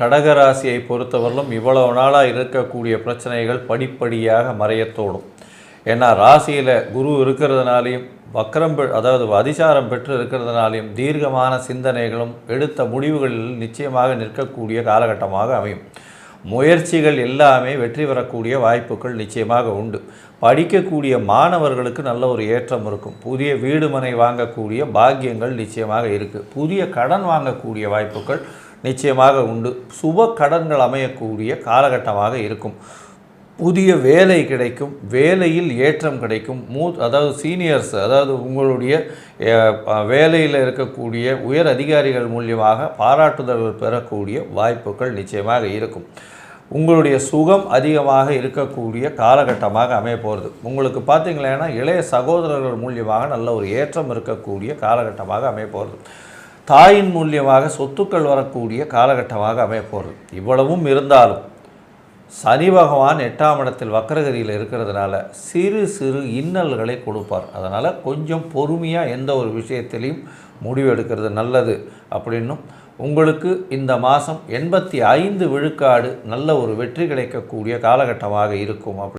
கடகராசியை பொறுத்தவரையிலும் இவ்வளவு நாளாக இருக்கக்கூடிய பிரச்சனைகள் படிப்படியாக மறையத்தோடும் ஏன்னா ராசியில் குரு இருக்கிறதுனாலையும் வக்கரம் பெ அதாவது அதிசாரம் பெற்று இருக்கிறதுனாலையும் தீர்க்கமான சிந்தனைகளும் எடுத்த முடிவுகளில் நிச்சயமாக நிற்கக்கூடிய காலகட்டமாக அமையும். முயற்சிகள் எல்லாமே வெற்றி பெறக்கூடிய வாய்ப்புகள் நிச்சயமாக உண்டு. படிக்கக்கூடிய மாணவர்களுக்கு நல்ல ஒரு ஏற்றம் இருக்கும். புதிய வீடுமனை வாங்கக்கூடிய பாக்கியங்கள் நிச்சயமாக இருக்குது புதிய கடன் வாங்கக்கூடிய வாய்ப்புகள் நிச்சயமாக உண்டு. சுப கடன்கள் அமையக்கூடிய காலகட்டமாக இருக்கும். புதிய வேலை கிடைக்கும். வேலையில் ஏற்றம் கிடைக்கும். மூ அதாவது சீனியர்ஸ் அதாவது உங்களுடைய வேலையில் இருக்கக்கூடிய உயர் அதிகாரிகள் மூலியமாக பாராட்டுதல்கள் பெறக்கூடிய வாய்ப்புகள் நிச்சயமாக இருக்கும். உங்களுடைய சுகம் அதிகமாக இருக்கக்கூடிய காலகட்டமாக அமைய போகிறது உங்களுக்கு பார்த்தீங்களேன்னா இளைய சகோதரர்கள் மூலியமாக நல்ல ஒரு ஏற்றம் இருக்கக்கூடிய காலகட்டமாக அமைய போகிறது தாயின் மூலியமாக சொத்துக்கள் வரக்கூடிய காலகட்டமாக அமையப்போகிறது இவ்வளவும் இருந்தாலும் சனி பகவான் எட்டாம் இடத்தில் வக்கரகதியில் இருக்கிறதுனால சிறு சிறு இன்னல்களை கொடுப்பார். அதனால் கொஞ்சம் பொறுமையாக எந்த ஒரு விஷயத்திலையும் முடிவு எடுக்கிறது நல்லது அப்படின்னும் உங்களுக்கு இந்த மாதம் எண்பத்தி ஐந்து விழுக்காடு நல்ல ஒரு வெற்றி கிடைக்கக்கூடிய காலகட்டமாக இருக்கும். அப்படி